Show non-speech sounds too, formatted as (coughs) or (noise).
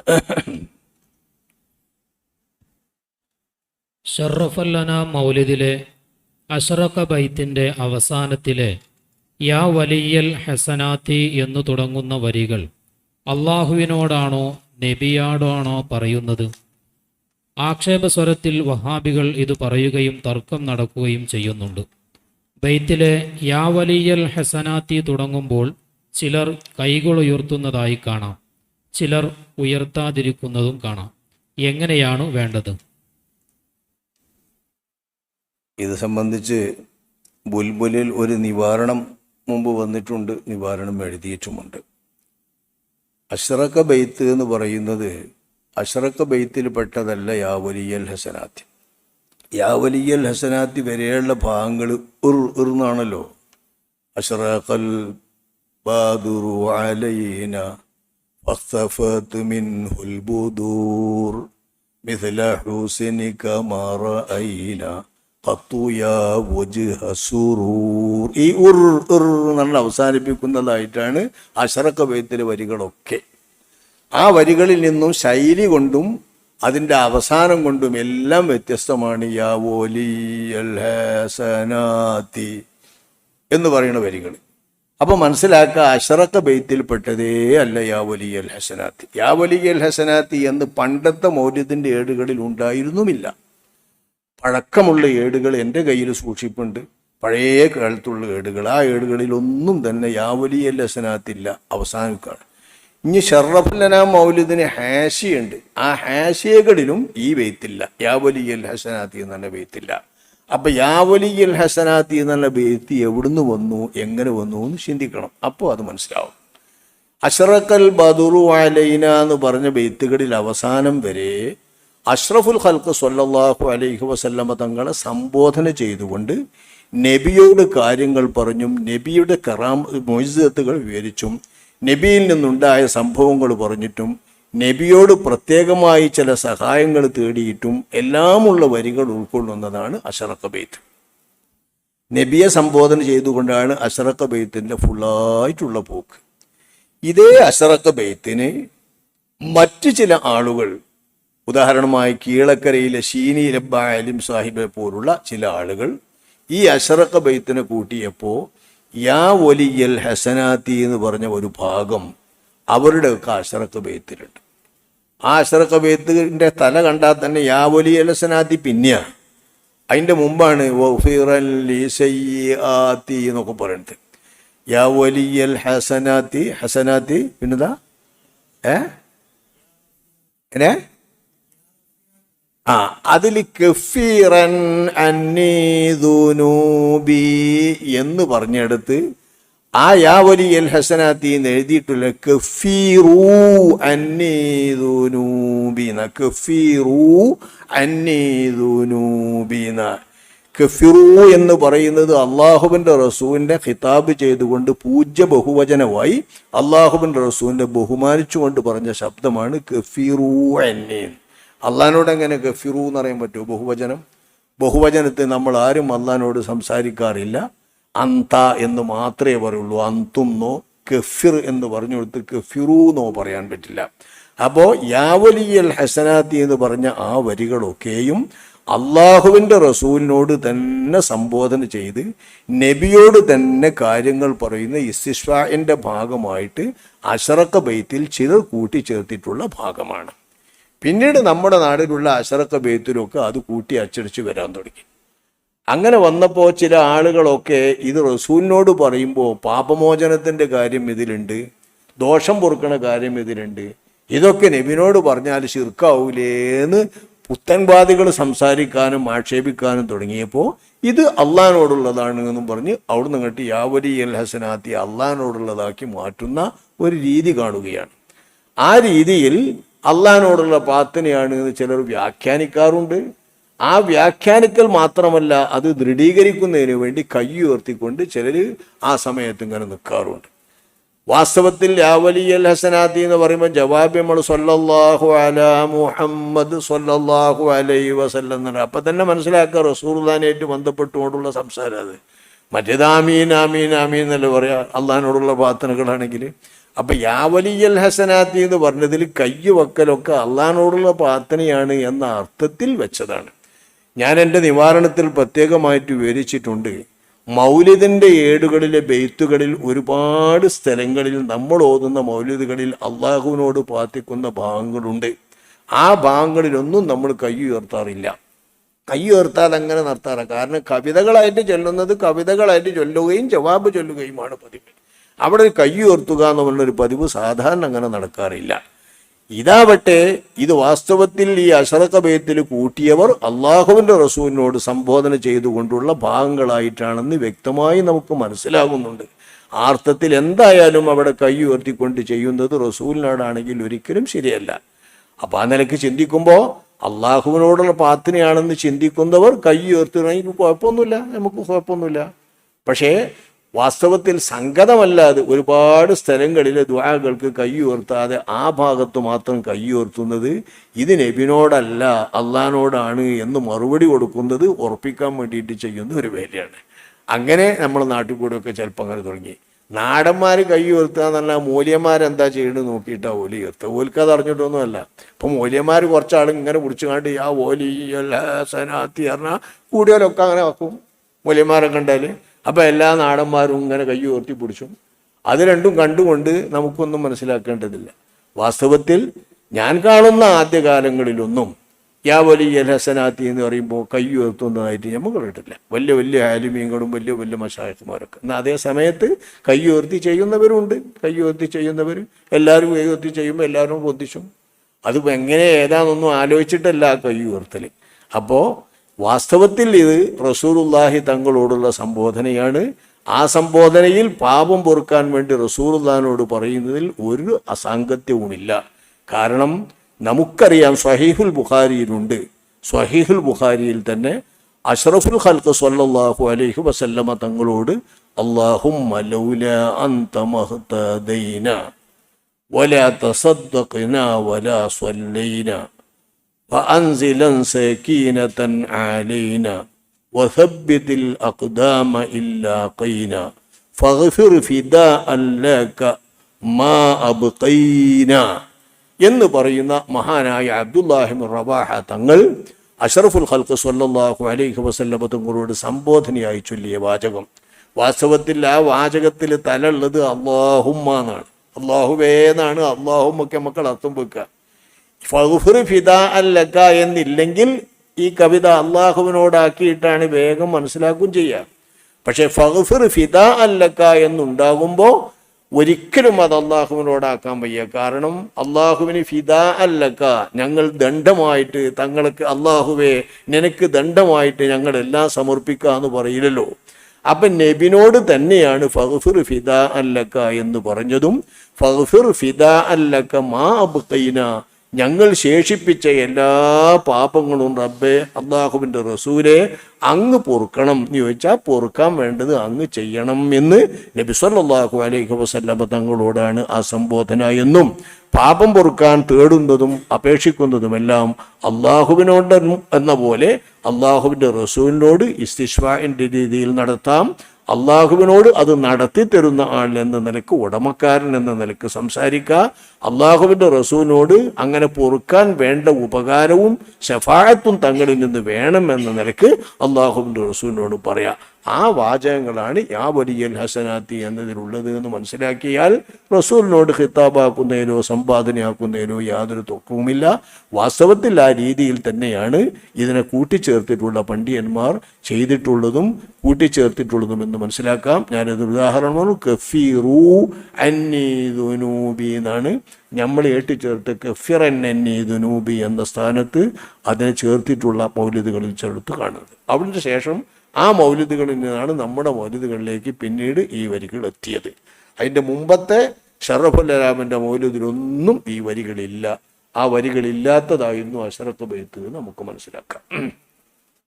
(coughs) ഷറഫല്ലന മൗലിദിലെ അഷറക്ക ബൈത്തിന്റെ അവസാനത്തിലെ യാ വലിയൽ ഹസനാത്തി എന്ന് തുടങ്ങുന്ന വരികൾ അള്ളാഹുവിനോടാണോ നബിയാടാണോ പറയുന്നത്? ആക്ഷേപസ്വരത്തിൽ വഹാബികൾ ഇത് പറയുകയും തർക്കം നടക്കുകയും ചെയ്യുന്നുണ്ട്. ബൈത്തിലെ യാ വലിയൽ ഹസനാത്തി തുടങ്ങുമ്പോൾ ചിലർ കൈകൾ ഉയർത്തുന്നതായി കാണാം. ചിലർ ഉയർത്താതിരിക്കുന്നതും കാണാം. എങ്ങനെയാണ് വേണ്ടത്? ഇത് സംബന്ധിച്ച് ബുൽബുലിൽ ഒരു നിവാരണം മുമ്പ് വന്നിട്ടുണ്ട് നിവാരണം എഴുതിയിട്ടുമുണ്ട്. അഷ്റക്ക ബെയ്ത്ത് എന്ന് പറയുന്നത് അഷ്റക്ക ബെയ്ത്തിൽ പെട്ടതല്ല യാവലിയൽ ഹസനാത്തി. യാവലിയൽ ഹസനാത്തി വരെയുള്ള ഭാഗങ്ങൾ ഉർ ഉർന്നാണല്ലോ അഷ്റഖൽ ബാദുറു അലൈന فاختفت منه البدور مثل حسنك ما رأينا قط يا وجه السرور ഈ ഉർ ഉർ എന്നുള്ള അവസാനിപ്പിക്കുന്നതായിട്ടാണ് അഷറക്ക ബെയ്ത്തിലെ വരികളൊക്കെ ആ വരികളിൽ നിന്നും ശൈലി കൊണ്ടും അതിൻ്റെ അവസാനം കൊണ്ടും എല്ലാം വ്യത്യസ്തമാണ് യാ വോലിയൽ ഹസനാത്തി എന്ന് പറയുന്ന വരികൾ അപ്പൊ മനസ്സിലാക്കുക അഷറക്ക ബെയ്ത്തിൽപ്പെട്ടതേ അല്ല യാ വലിയൽ ഹസനാത്തി. യാ വലിയൽ ഹസനാത്തി എന്ന് പണ്ടത്തെ മൗര്യത്തിന്റെ ഏടുകളിൽ ഉണ്ടായിരുന്നുമില്ല. പഴക്കമുള്ള ഏടുകൾ എന്റെ കയ്യിൽ സൂക്ഷിപ്പുണ്ട്. പഴയ കാലത്തുള്ള ഏടുകൾ. ആ ഏടുകളിലൊന്നും തന്നെ യാ വലിയൽ ഹസനാത്തില്ല. അവസാനിക്കാണ്. ഇനി ഷറഫുല്ലന മൗലിദിന് ഹാഷിയുണ്ട് ആ ഹാഷിയകളിലും ഈ വെയ്ത്തില്ല യാ വലിയൽ ഹസനാത്തി എന്ന് തന്നെ ബെയ്ത്തില്ല അപ്പൊ യാവലിയിൽ ഹസനാത്തി എന്നുള്ള വ്യക്തി എവിടുന്ന് വന്നു എങ്ങനെ വന്നു എന്ന് ചിന്തിക്കണം. അപ്പോൾ അത് മനസ്സിലാവും. അഷ്റഖൽ ബദുറു അലൈന എന്ന് പറഞ്ഞ ബെയ്ത്തുകളിൽ അവസാനം വരെ അഷ്റഫുൽ ഖൽക്ക് സൊല്ലാഹു അലൈഹി വസല്ലമ തങ്ങളെ സംബോധന ചെയ്തുകൊണ്ട് നബിയോട് കാര്യങ്ങൾ പറഞ്ഞും നബിയുടെ കറാം മൊയ്സത്തുകൾ വിവരിച്ചും നബിയിൽ നിന്നുണ്ടായ സംഭവങ്ങൾ പറഞ്ഞിട്ടും നബിയോട് പ്രത്യേകമായി ചില സഹായങ്ങൾ തേടിയിട്ടും എല്ലാമുള്ള വരികൾ ഉൾക്കൊള്ളുന്നതാണ് അഷറക്ക ബെയ്ത്ത് നബിയെ സംബോധന ചെയ്തുകൊണ്ടാണ് അഷറക്ക ബെയ്ത്തിന്റെ ഫുള്ളായിട്ടുള്ള പോക്ക്. ഇതേ അഷറക്ക ബെയ്ത്തിന് മറ്റ് ചില ആളുകൾ ഉദാഹരണമായി കീഴക്കരയിലെ ഷീനി രബ്ബ അലിം സാഹിബെ പോലുള്ള ചില ആളുകൾ ഈ അഷറക്ക ബെയ്ത്തിനെ കൂട്ടിയപ്പോൾ യാ ഒലിയൽ ഹസനാത്തി എന്ന് പറഞ്ഞ ഒരു ഭാഗം അവരുടെയൊക്കെ അഷറക്ക ബേത്തിലുണ്ട്. ആ അഷറക്ക ബെയ്ത്തിന്റെ തല കണ്ടാൽ തന്നെ യാ ഒലിയൽ ഹസനാത്തി പിന്നെയാണ്. അതിന്റെ മുമ്പാണ് എന്നൊക്കെ പറയുന്നത് യാ വലിയൽ ഹസനാത്തി ഹസനാത്തി പിന്നെതാ ഏ? എന്നെ ആ അതിൽ കഫീറൻ അന്നീദുനൂബി എന്ന് പറഞ്ഞെടുത്ത് ആ യാ വലിയൽ ഹസനാത്തി എന്ന് എഴുതിയിട്ടുള്ള കഫീറൂ എന്ന് പറയുന്നത് അള്ളാഹുവിന്റെ റസൂവിന്റെ ഖിതാബ് ചെയ്തുകൊണ്ട് പൂജ്യ ബഹുവചനമായി അള്ളാഹുവിന്റെ റസൂലിനെ ബഹുമാനിച്ചുകൊണ്ട് പറഞ്ഞ ശബ്ദമാണ് കഫിറു എന്നീൻ അള്ളഹാനോട് എങ്ങനെ കഫിറു എന്ന് പറയാൻ പറ്റുമോ? ബഹുവചനം? ബഹുവചനത്തെ നമ്മൾ ആരും അള്ളഹാനോട് സംസാരിക്കാറില്ല. അന്ത എന്ന് മാത്രമേ പറയുള്ളൂ. അന്തുന്നോ കഫിർ എന്ന് പറഞ്ഞു കൊടുത്ത് കഫിറു എന്നോ പറയാൻ പറ്റില്ല. അപ്പോൾ യാവലിയൽ ഹസനാത്തി എന്ന് പറഞ്ഞ ആ വരികളൊക്കെയും അള്ളാഹുവിന്റെ റസൂലിനോട് തന്നെ സംബോധന ചെയ്ത് നബിയോട് തന്നെ കാര്യങ്ങൾ പറയുന്ന ഇസ്തിഷ്വാന്റെ ഭാഗമായിട്ട് അഷറക്ക ബൈത്തിൽ ചിലർ കൂട്ടിച്ചേർത്തിട്ടുള്ള ഭാഗമാണ്. പിന്നീട് നമ്മുടെ നാടിലുള്ള അഷറക്ക ബൈത്തിലൊക്കെ അത് കൂട്ടി അച്ചടിച്ച് വരാൻ തുടങ്ങി. അങ്ങനെ വന്നപ്പോൾ ചില ആളുകളൊക്കെ ഇത് റസൂലിനോട് പറയുമ്പോൾ പാപമോചനത്തിന്റെ കാര്യം ഇതിലുണ്ട് ദോഷം പൊറുക്കണ കാര്യം ഇതിലുണ്ട്. ഇതൊക്കെ നബിനോട് പറഞ്ഞാൽ ശിർക്കാവൂലേന്ന് പുത്തൻവാദികൾ സംസാരിക്കാനും ആക്ഷേപിക്കാനും തുടങ്ങിയപ്പോൾ ഇത് അള്ളഹാനോടുള്ളതാണ് എന്നും പറഞ്ഞ് അവിടുന്ന് ഇങ്ങോട്ട് യാവരി അൽ ഹസനാത്തി അള്ളഹാനോടുള്ളതാക്കി മാറ്റുന്ന ഒരു രീതി കാണുകയാണ്. ആ രീതിയിൽ അള്ളഹാനോടുള്ള പ്രാർത്ഥനയാണ് എന്ന് ചിലർ വ്യാഖ്യാനിക്കാറുണ്ട്. ആ വ്യാഖ്യാനിക്കൽ മാത്രമല്ല അത് ദൃഢീകരിക്കുന്നതിന് വേണ്ടി കൈ ഉയർത്തിക്കൊണ്ട് ചിലർ ആ സമയത്ത് ഇങ്ങനെ നിൽക്കാറുണ്ട് വാസ്തവത്തിൽ യാവലിയൽ ഹസനാത്തി എന്ന് പറയുമ്പോൾ ജവാബ് നമ്മൾ സൊല്ലാഹു അല മുഹമ്മദ് സൊല്ലാഹു അലൈ വസല്ലം എന്നാണ് അപ്പം തന്നെ മനസ്സിലാക്കുക റസൂർദാനായിട്ട് ബന്ധപ്പെട്ടുകൊണ്ടുള്ള സംസാരം അത്. മറ്റേത് ആമീൻ ആമീൻ ആമീൻ എന്നല്ലേ പറയാ. അള്ളഹാനോടുള്ള പ്രാർത്ഥനകളാണെങ്കിൽ അപ്പൊ യാവലിയൽ ഹസനാത്തി എന്ന് പറഞ്ഞതിൽ കയ്യ് വക്കലൊക്കെ അള്ളഹാനോടുള്ള പ്രാർത്ഥനയാണ് എന്ന അർത്ഥത്തിൽ വെച്ചതാണ്. ഞാൻ എന്റെ നിവാരണത്തിൽ പ്രത്യേകമായിട്ട് വിവരിച്ചിട്ടുണ്ട്. മൗലിദിന്റെ ഏടുകളിലെ ബെയ്ത്തുകളിൽ ഒരുപാട് സ്ഥലങ്ങളിൽ നമ്മൾ ഓതുന്ന മൗലിദുകളിൽ അള്ളാഹുവിനോട് പ്രാർത്ഥിക്കുന്ന ഭാഗങ്ങളുണ്ട്. ആ ഭാഗങ്ങളിലൊന്നും നമ്മൾ കൈ ഉയർത്താറില്ല. കൈ ഉയർത്താതെ അങ്ങനെ നടത്താറ് കാരണം കവിതകളായിട്ട് ചൊല്ലുന്നത് കവിതകളായിട്ട് ചൊല്ലുകയും ജവാബ് ചൊല്ലുകയുമാണ് പതിവ്. അവിടെ കൈ ഉയർത്തുക എന്നുള്ളൊരു പതിവ് സാധാരണ അങ്ങനെ നടക്കാറില്ല. ഇതാവട്ടെ ഇത് വാസ്തവത്തിൽ ഈ അഷറക്ക ബേത്തിൽ കൂട്ടിയവർ അള്ളാഹുവിന്റെ റസൂലിനോട് സംബോധന ചെയ്തുകൊണ്ടുള്ള ഭാഗങ്ങളായിട്ടാണെന്ന് വ്യക്തമായി നമുക്ക് മനസ്സിലാകുന്നുണ്ട്. ആർത്ഥത്തിൽ എന്തായാലും അവിടെ കൈ ഉയർത്തിക്കൊണ്ട് ചെയ്യുന്നത് റസൂലിനോടാണെങ്കിൽ ഒരിക്കലും ശരിയല്ല. അപ്പം ആ നിലയ്ക്ക് ചിന്തിക്കുമ്പോൾ അള്ളാഹുവിനോടുള്ള പ്രാർത്ഥനയാണെന്ന് ചിന്തിക്കുന്നവർ കൈ ഉയർത്തുകയാണെങ്കിൽ കുഴപ്പമൊന്നുമില്ല നമുക്ക് കുഴപ്പമൊന്നുമില്ല. പക്ഷേ വാസ്തവത്തിൽ സംഗതമല്ലാതെ ഒരുപാട് സ്ഥലങ്ങളിൽ ദ്വാകൾക്ക് കൈ ഉയർത്താതെ ആ ഭാഗത്ത് മാത്രം കൈ ഉയർത്തുന്നത് ഇത് നബിനോടല്ല അള്ളഹാനോടാണ് എന്ന് മറുപടി കൊടുക്കുന്നത് ഉറപ്പിക്കാൻ വേണ്ടിയിട്ട് ചെയ്യുന്ന ഒരു വേലയാണ്. അങ്ങനെ നമ്മൾ നാട്ടിൽ കൂടെയൊക്കെ ചിലപ്പോൾ അങ്ങനെ തുടങ്ങി. നാടന്മാർ കൈ ഉയർത്തുക എന്ന് പറഞ്ഞാൽ മൂല്യന്മാരെന്താ ചെയ്യണമെന്ന് നോക്കിയിട്ടാ ഓലി ഉയർത്തുക ഓലിക്ക് അത് അറിഞ്ഞിട്ടൊന്നുമല്ല. ഇപ്പം മൂല്യന്മാർ കുറച്ചാൾ ഇങ്ങനെ പിടിച്ചു കണ്ട് ആ ഓലി സനാത്തി പറഞ്ഞാൽ കൂടിയാലൊക്കെ അങ്ങനെ ആക്കും. മൂല്യന്മാരെ കണ്ടാൽ അപ്പം എല്ലാ നാടന്മാരും ഇങ്ങനെ കൈ ഉയർത്തി പിടിച്ചു. അത് രണ്ടും കണ്ടുകൊണ്ട് നമുക്കൊന്നും മനസ്സിലാക്കേണ്ടതില്ല. വാസ്തവത്തിൽ ഞാൻ കാണുന്ന ആദ്യകാലങ്ങളിലൊന്നും യാ വലിയ ഹസനാത്തി എന്ന് പറയുമ്പോൾ കൈ ഉയർത്തുന്നതായിട്ട് നമുക്ക് കണ്ടിട്ടില്ല വലിയ വലിയ ആലുമീങ്ങളും വലിയ വലിയ മഷായക്കുമാരൊക്കെ എന്നാൽ അതേ സമയത്ത് കൈ ഉയർത്തി ചെയ്യുന്നവരുണ്ട്. കൈ ഉയർത്തി ചെയ്യുന്നവർ എല്ലാവരും കൈ ഉയർത്തി ചെയ്യുമ്പോൾ എല്ലാവരും പൊന്തിച്ചും അത് എങ്ങനെ ഏതാണെന്നൊന്നും ആലോചിച്ചിട്ടല്ല കൈ ഉയർത്തൽ അപ്പോൾ വാസ്തവത്തിൽ ഇത് റസൂറുല്ലാഹി തങ്ങളോടുള്ള സംബോധനയാണ്. ആ സംബോധനയിൽ പാപം പൊറുക്കാൻ വേണ്ടി റസൂറുല്ലാനോട് പറയുന്നതിൽ ഒരു അസാംഗത്യവുമില്ല. കാരണം നമുക്കറിയാം സ്വഹീഹുൽ ബുഖാരിയിലുണ്ട്. സ്വഹീഹുൽ ബുഖാരിയിൽ തന്നെ അഷ്റഫുൽ ഖൽക്ക് സല്ലാഹു അലൈഹി വസല്ലമ തങ്ങളോട് അള്ളാഹുമ്മ അൻത വലാ വലാ فأنزلا سكينة علينا وثبت الأقدام إلا قينا فاغفر فداء لك ما أبقينا എന്ന് പറയുന്ന മഹാനായ അബ്ദുല്ലാഹിം റവാഹ തങ്ങൾ അഷറഫുൽ ഖൽക്ക് സല്ലല്ലാഹു അലൈഹി വസല്ലമ തങ്ങളോട് സംബോധനയായി ചൊല്ലിയ വാചകം വാസ്തവത്തിൽ ആ വാചകത്തിൽ തലുള്ളത് അള്ളാഹുമ്മ എന്നാണ് അള്ളാഹുവേ എന്നാണ് അള്ളാഹുമ്മൊക്കെ മക്കൾ അർത്ഥം വെക്കുക അല്ലക്ക എന്നില്ലെങ്കിൽ ഈ കവിത അള്ളാഹുവിനോടാക്കിയിട്ടാണ് വേഗം മനസ്സിലാക്കുകയും ചെയ്യുക. പക്ഷേ ഫഹുർ ഫിദ അല്ലക്ക എന്നുണ്ടാകുമ്പോൾ ഒരിക്കലും അത് അള്ളാഹുവിനോടാക്കാൻ വയ്യ. കാരണം അള്ളാഹുവിന് ഫിദ അല്ലക്ക ഞങ്ങൾ ദണ്ഡമായിട്ട് തങ്ങൾക്ക് അള്ളാഹുവെ നിനക്ക് ദണ്ഡമായിട്ട് ഞങ്ങളെല്ലാം സമർപ്പിക്കുക എന്ന് പറയില്ലല്ലോ. അപ്പൊ നബിനോട് തന്നെയാണ് ഫഹ്ഫിർ ഫിദ അല്ലക്ക എന്ന് പറഞ്ഞതും ഫഹ്ഫിർ ഫിദ അല്ലക്ക മാ അബ്ഖൈന ഞങ്ങൾ ശേഷിപ്പിച്ച എല്ലാ പാപങ്ങളും റബ്ബെ അള്ളാഹുവിന്റെ റസൂലെ അങ്ങ് പൊറുക്കണം. എന്ന് ചോദിച്ചാൽ പൊറുക്കാൻ വേണ്ടത് അങ്ങ് ചെയ്യണം എന്ന് നബി സല്ലാഹു അലൈഹി വസല്ലമ തങ്ങളോടാണ് ആ സംബോധന എന്നും. പാപം പൊറുക്കാൻ തേടുന്നതും അപേക്ഷിക്കുന്നതുമെല്ലാം അള്ളാഹുവിനോട് എന്ന പോലെ അള്ളാഹുവിന്റെ റസൂലിനോട് ഇസ്തിഷ്വാന്റെ രീതിയിൽ നടത്താം. അള്ളാഹുവിനോട് അത് നടത്തി തരുന്ന ആൾ എന്ന നിലയ്ക്ക് ഉടമക്കാരൻ എന്ന നിലയ്ക്ക് സംസാരിക്കുക. അള്ളാഹുവിന്റെ റസൂലിനോട് അങ്ങനെ പൊറുക്കാൻ വേണ്ട ഉപകാരവും ശഫായത്തും തങ്ങളിൽ നിന്ന് വേണം എന്ന നിലയ്ക്ക് അള്ളാഹുവിന്റെ റസൂലിനോട് പറയാം. ആ വാചകങ്ങളാണ് യാ വലിയൽ ഹസനാത്തി എന്നതിലുള്ളത് എന്ന് മനസ്സിലാക്കിയാൽ റസൂലിനോട് ഹിത്താബാക്കുന്നതിനോ സമ്പാദനയാക്കുന്നതിനോ യാതൊരു തൊക്കവുമില്ല വാസ്തവത്തിൽ ആ രീതിയിൽ തന്നെയാണ് ഇതിനെ കൂട്ടിച്ചേർത്തിട്ടുള്ള പണ്ഡിയന്മാർ ചെയ്തിട്ടുള്ളതും കൂട്ടിച്ചേർത്തിട്ടുള്ളതും എന്ന് മനസ്സിലാക്കാം. ഞാനത് ഉദാഹരണമാണ് കഫീറു അന്നി ദുനൂബി എന്നാണ്. നമ്മൾ ഏട്ടിച്ചേർത്ത് കഫിറൻ അന്നി ദുനൂബി എന്ന സ്ഥാനത്ത് അതിനെ ചേർത്തിട്ടുള്ള മൗലിദുകളിൽ ചേർത്ത് കാണുന്നത്. അതിന് ശേഷം ആ മൗലിദുകളിൽ നിന്നാണ് നമ്മുടെ മൗലിദുകളിലേക്ക് പിന്നീട് ഈ വരികൾ എത്തിയത്. അതിന്റെ മുമ്പത്തെ ഷറഫുല്ലരാമന്റെ മൗലിദിലൊന്നും ഈ വരികളില്ല. ആ വരികളില്ലാത്തതായിരുന്നു അഷറത്ത് ബൈത്ത് നമുക്ക് മനസ്സിലാക്കാം.